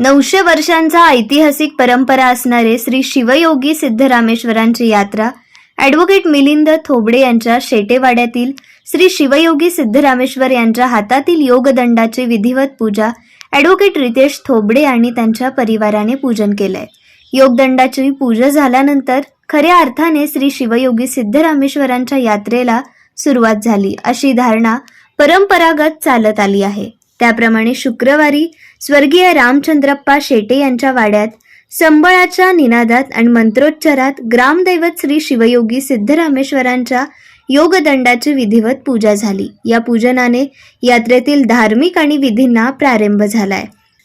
नऊशे वर्षांचा ऐतिहासिक परंपरा असणारे श्री शिवयोगी सिद्धरामेश्वरांची यात्रा ॲडव्होकेट मिलिंद थोबडे यांच्या शेटेवाड्यातील श्री शिवयोगी सिद्धरामेश्वर यांच्या हातातील योगदंडाची विधिवत पूजा ॲडव्होकेट रितेश थोबडे आणि त्यांच्या परिवाराने पूजन केलंय. योगदंडाची पूजा झाल्यानंतर खऱ्या अर्थाने श्री शिवयोगी सिद्धरामेश्वरांच्या यात्रेला सुरुवात झाली अशी धारणा परंपरागत चालत आली आहे. त्याप्रमाणे शुक्रवारी स्वर्गीय रामचंद्रप्पा शेटे यांच्या वाड्यात संबळाच्या निनादात आणि मंत्रोच्चारात ग्रामदैवत श्री शिवयोगी सिद्धरामेश्वरांच्या योगदंडाची विधिवत पूजा झाली. या पूजनाने यात्रेतील धार्मिक आणि विधींना प्रारंभ झालाय.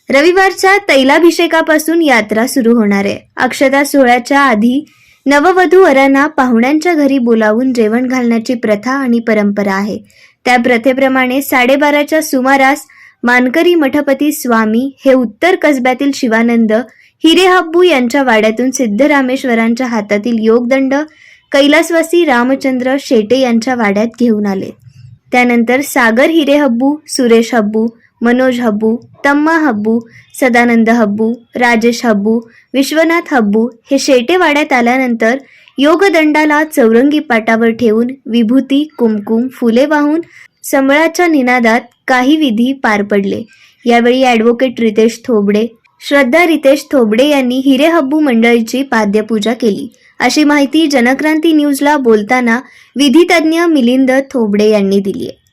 रविवारच्या तैलाभिषेकापासून यात्रा सुरू होणार आहे. अक्षता सोहळ्याच्या आधी नववधू वरांना पाहुण्यांच्या घरी बोलावून जेवण घालण्याची प्रथा आणि परंपरा आहे. त्या प्रथेप्रमाणे साडेबाराच्या सुमारास मानकरी मठपती स्वामी हे उत्तर कसब्यातील शिवानंद हिरेहब्बू यांच्या वाड्यातून सिद्धरामेश्वरांच्या हातातील योगदंड कैलासवासी रामचंद्र शेटे यांच्या वाड्यात घेऊन आले. त्यानंतर सागर हिरेहब्बू सुरेश हब्बू मनोज हब्बू तम्मा हब्बू सदानंद हब्बू राजेश हब्बू विश्वनाथ हब्बू हे शेटे वाड्यात आल्यानंतर योगदंडाला चौरंगी पाटावर ठेवून विभूती कुमकुम फुले वाहून संबळाच्या निनादात काही विधी पार पडले. यावेळी ॲडव्होकेट रितेश थोबडे श्रद्धा रितेश थोबडे यांनी हिरे हब्बू मंडळीची पाद्यपूजा केली. अशी माहिती जनक्रांती न्यूजला बोलताना विधितज्ञ मिलिंद थोबडे यांनी दिली आहे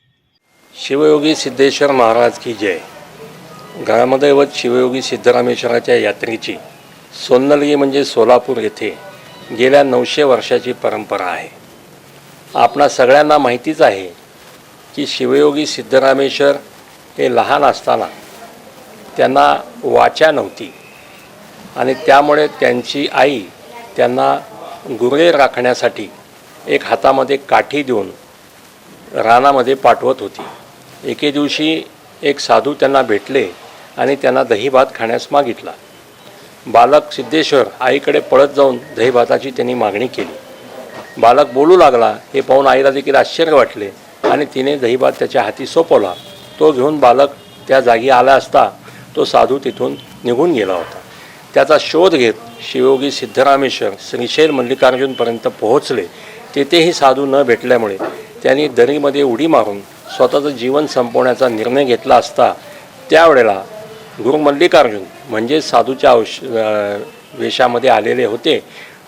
शिवयोगी सिद्धेश्वर महाराज की जय. ग्रामदैवत शिवयोगी सिद्धरामेश्वराच्या यात्रेची सोन्नलगी म्हणजे सोलापूर येथे गेल्या नऊशे वर्षाची परंपरा आहे. आपणा सगळ्यांना माहितीच आहे की शिवयोगी सिद्धरामेश्वर हे लहान असताना त्यांना वाचा नव्हती. आणि त्यामुळे त्यांची आई त्यांना गुरे राखण्यासाठी एक हातामध्ये काठी देऊन रानामध्ये पाठवत होती. एके दिवशी एक साधू त्यांना भेटले आणि त्यांना दहीभात खाण्यास मागितला. बालक सिद्धेश्वर आईकडे पळत जाऊन दहीभाताची त्यांनी मागणी केली. बालक बोलू लागला हे पाहून आईला देखील आश्चर्य वाटले. आणि तिने दहीभात त्याच्या हाती सोपवला. तो घेऊन बालक त्या जागी आला असता तो साधू तिथून निघून गेला होता. त्याचा शोध घेत शिवयोगी सिद्धरामेश्वर श्रीशैल मल्लिकार्जुनपर्यंत पोहोचले. तेथेही साधू न भेटल्यामुळे त्यांनी दरीमध्ये उडी मारून स्वतःचं जीवन संपवण्याचा निर्णय घेतला असता त्यावेळेला गुरु मल्लिकार्जुन म्हणजे साधूच्या औष वेषामध्ये वेशामध्ये आलेले होते.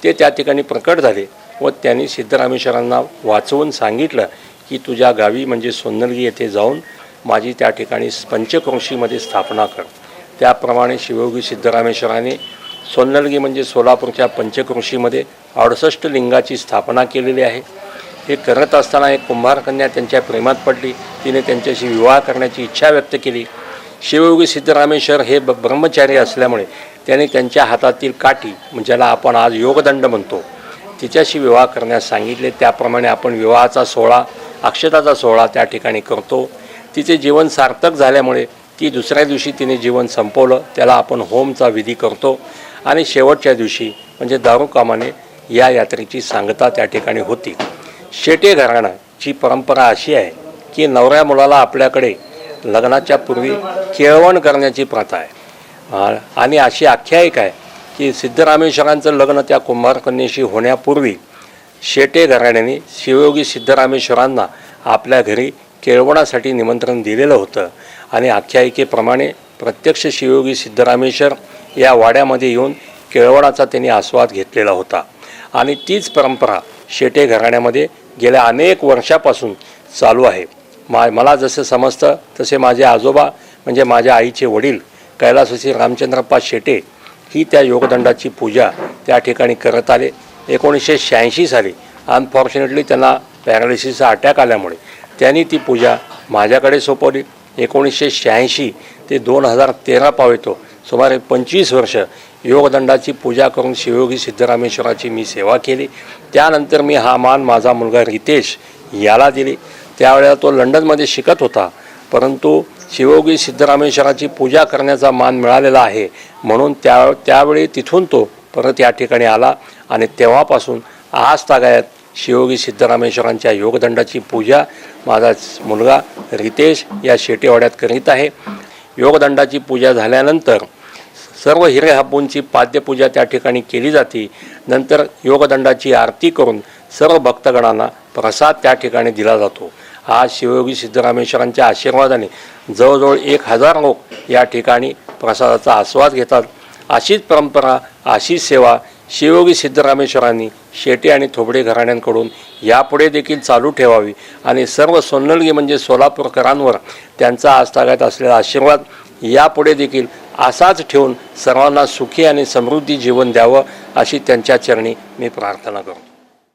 ते त्या ठिकाणी प्रकट झाले व त्यांनी सिद्धरामेश्वरांना वाचवून सांगितलं की तुझ्या गावी म्हणजे सोन्नलगी येथे जाऊन माझी त्या ठिकाणी पंचक्रोशीमध्ये स्थापना कर. त्याप्रमाणे शिवयोगी सिद्धरामेश्वराने सोन्नलगी म्हणजे सोलापूरच्या पंचक्रोशीमध्ये अडुसष्ट लिंगाची स्थापना केलेली आहे. हे करत असताना एक कुंभारकन्या त्यांच्या प्रेमात पडली. तिने त्यांच्याशी विवाह करण्याची इच्छा व्यक्त केली. शिवयोगी सिद्धरामेश्वर हे ब ब्रह्मचारी असल्यामुळे त्याने त्यांच्या हातातील काठी म्हणजे ज्याला आपण आज योगदंड म्हणतो तिच्याशी विवाह करण्यास सांगितले. त्याप्रमाणे आपण विवाहाचा सोहळा अक्षताचा सोहळा त्या ठिकाणी करतो. तिचे जीवन सार्थक झाल्यामुळे ती दुसऱ्या दिवशी तिने जीवन संपवलं. त्याला आपण होमचा विधी करतो. आणि शेवटच्या दिवशी म्हणजे दारू कामाने या यात्रेची सांगता त्या ठिकाणी होती. शेटे घराण्याची परंपरा अशी आहे की नवऱ्या मुलाला आपल्याकडे लग्नाच्या पूर्वी केळवण करण्याची प्रथा आहे. आणि अशी आख्यायिका आहे की सिद्धरामेश्वरांचं लग्न त्या कुंभारकन्येशी होण्यापूर्वी शेटे घराण्याने शिवयोगी सिद्धरामेश्वरांना आपल्या घरी केळवणासाठी निमंत्रण दिलेलं होतं. आणि आख्यायिकेप्रमाणे प्रत्यक्ष शिवयोगी सिद्धरामेश्वर या वाड्यामध्ये येऊन केळवणाचा त्यांनी आस्वाद घेतलेला होता. आणि तीच परंपरा शेटे घराण्यामध्ये गेल्या अनेक वर्षापासून चालू आहे. मा मला जसं समजतं तसे माझे आजोबा म्हणजे माझ्या आईचे वडील कैलासवासी रामचंद्रप्पा शेटे ही त्या योगदंडाची पूजा त्या ठिकाणी करत आले. एकोणीसशे शहाऐंशी साली अनफॉर्च्युनेटली त्यांना पॅरालिसिसचा अटॅक आल्यामुळे त्यांनी ती पूजा माझ्याकडे सोपवली. एकोणीसशे शहाऐंशी ते दोन हजार तेरा पावेतो. सुमारे पंचवीस वर्ष योगदंडाची पूजा करून शिवयोगी सिद्धरामेश्वराची मी सेवा केली. त्यानंतर मी हा मान माझा मुलगा रितेश याला दिली. त्यावेळेला तो लंडनमध्ये शिकत होता. परंतु शिवयोगी सिद्धरामेश्वराची पूजा करण्याचा मान मिळालेला आहे. म्हणून त्या त्यावेळी तिथून तो परत या ठिकाणी आला. आणि तेव्हापासून आज तागायत शिवयोगी सिद्धरामेश्वरांच्या योगदंडाची पूजा माझा मुलगा रितेश या शेटेवाड्यात करीत आहे. योगदंडाची पूजा झाल्यानंतर सर्व हिरे हापूंची पाद्यपूजा त्या ठिकाणी केली जाते. नंतर योगदंडाची आरती करून सर्व भक्तगणांना प्रसाद त्या ठिकाणी दिला जातो. आज शिवयोगी सिद्धरामेश्वरांच्या आशीर्वादाने जवळजवळ एक हजार लोक या ठिकाणी प्रसादाचा आस्वाद घेतात. अशीच परंपरा अशीच सेवा शिवयोगी सिद्धरामेश्वरांनी शेटे आणि थोबडे घराण्यांकडून यापुढे देखील चालू ठेवावी आणि सर्व सोन्नलगी म्हणजे सोलापूरकरांवर त्यांचा आस्थागत असलेला आशीर्वाद यापुढे देखील असाच ठेवून सर्वांना सुखी आणि समृद्धी जीवन द्यावं अशी त्यांच्या चरणी मी प्रार्थना करतो.